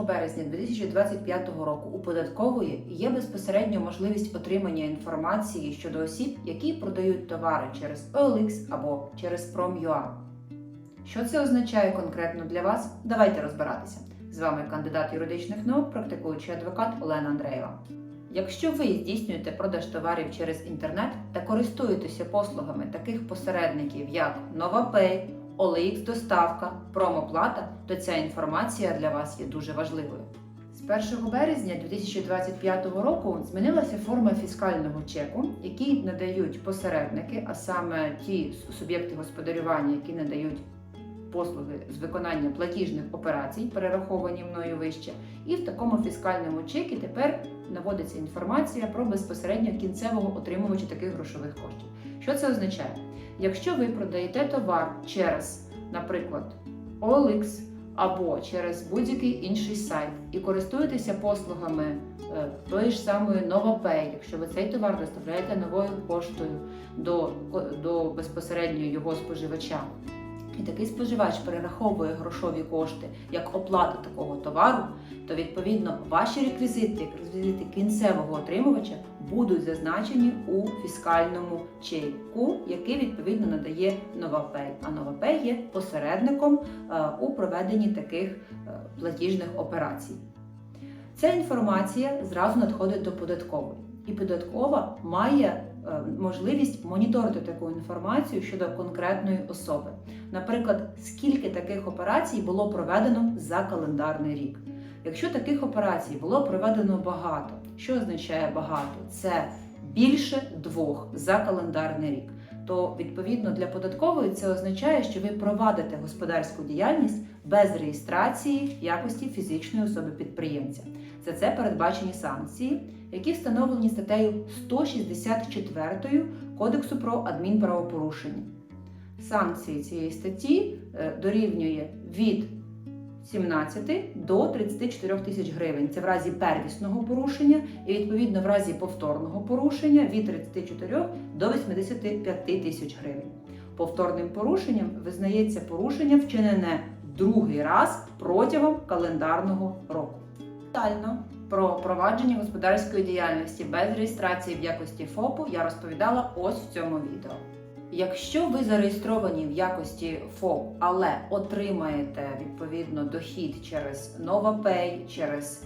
1 березня 2025 року у податкової є безпосередньо можливість отримання інформації щодо осіб, які продають товари через OLX або через Prom.ua. Що це означає конкретно для вас? Давайте розбиратися. З вами кандидат юридичних наук, практикуючий адвокат Олена Андреєва. Якщо ви здійснюєте продаж товарів через інтернет та користуєтеся послугами таких посередників, як NovaPay, OLX доставка, промоплата, то ця інформація для вас є дуже важливою. З 1 березня 2025 року змінилася форма фіскального чеку, який надають посередники, а саме ті суб'єкти господарювання, які надають послуги з виконання платіжних операцій, перераховані мною вище, і в такому фіскальному чекі тепер наводиться інформація про безпосередньо кінцевого отримувача таких грошових коштів. Що це означає? Якщо ви продаєте товар через, наприклад, OLX або через будь-який інший сайт і користуєтеся послугами е, тої ж самої NovaPay, якщо ви цей товар доставляєте новою поштою до, до безпосередньо його споживача, і такий споживач перераховує грошові кошти як оплату такого товару, то відповідно ваші реквізити, як реквізити кінцевого отримувача, будуть зазначені у фіскальному чеку, який відповідно надає NovaPay. А NovaPay є посередником е, у проведенні таких е, платіжних операцій. Ця інформація зразу надходить до податкової, і податкова має можливість моніторити таку інформацію щодо конкретної особи. Наприклад, скільки таких операцій було проведено за календарний рік. Якщо таких операцій було проведено багато, що означає багато? Це більше двох за календарний рік. То відповідно для податкової це означає, що ви провадите господарську діяльність без реєстрації якості фізичної особи підприємця. За це передбачені санкції, які встановлені статтею 164 Кодексу про адмінправопорушення. Санкції цієї статті е, дорівнює від 17 до 34 тисяч гривень. Це в разі первісного порушення, і відповідно в разі повторного порушення від 34 до 85 тисяч гривень. Повторним порушенням визнається порушення, вчинене другий раз протягом календарного року. Детально про провадження господарської діяльності без реєстрації в якості ФОПу я розповідала ось в цьому відео. Якщо ви зареєстровані в якості ФОП, але отримаєте відповідно дохід через NovaPay, через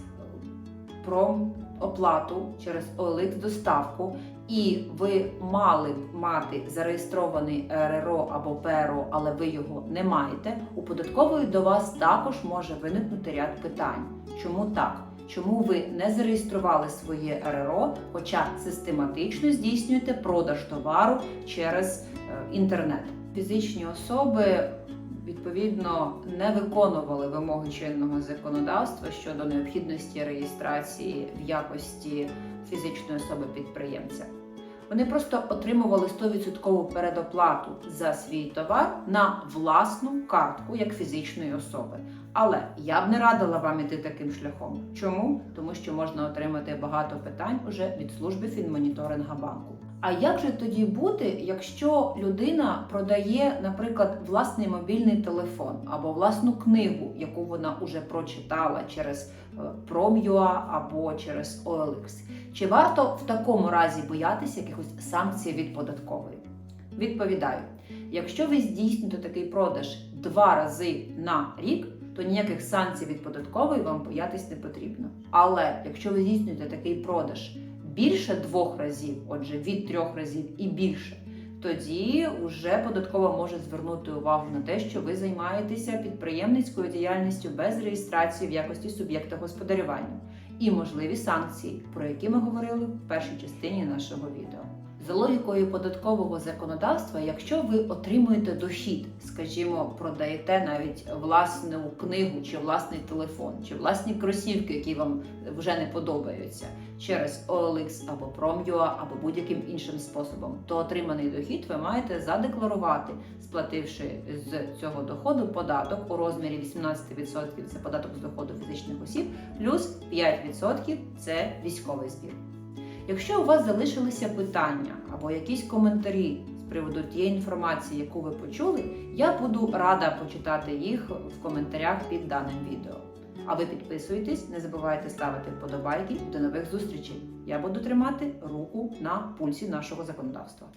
промоплату, через OLX доставку, і ви мали б мати зареєстрований РРО або ПРО, але ви його не маєте, у податкової до вас також може виникнути ряд питань. Чому так? Чому ви не зареєстрували своє РРО, хоча систематично здійснюєте продаж товару через е, інтернет? Фізичні особи відповідно не виконували вимоги чинного законодавства щодо необхідності реєстрації в якості фізичної особи підприємця. Вони просто отримували 100% передоплату за свій товар на власну картку як фізичної особи. Але я б не радила вам іти таким шляхом. Чому? Тому що можна отримати багато питань уже від служби фінмоніторинга банку. А як же тоді бути, якщо людина продає, наприклад, власний мобільний телефон або власну книгу, яку вона уже прочитала через е, Prom.ua або через OLX? Чи варто в такому разі боятися якихось санкцій від податкової? Відповідаю: якщо ви здійснюєте такий продаж два рази на рік, то ніяких санкцій від податкової вам боятись не потрібно. Але якщо ви здійснюєте такий продаж більше двох разів, отже, від трьох разів і більше, тоді вже податкова може звернути увагу на те, що ви займаєтеся підприємницькою діяльністю без реєстрації в якості суб'єкта господарювання і можливі санкції, про які ми говорили в першій частині нашого відео. За логікою податкового законодавства, якщо ви отримуєте дохід, скажімо, продаєте навіть власну книгу, чи власний телефон, чи власні кросівки, які вам вже не подобаються, через OLX або Prom.ua, або будь-яким іншим способом, то отриманий дохід ви маєте задекларувати, сплативши з цього доходу податок у розмірі 18% це податок з доходу фізичних осіб, плюс 5% це військовий збір. Якщо у вас залишилися питання або якісь коментарі з приводу тієї інформації, яку ви почули, я буду рада почитати їх в коментарях під даним відео. А ви підписуйтесь, не забувайте ставити вподобайки. До нових зустрічей. Я буду тримати руку на пульсі нашого законодавства.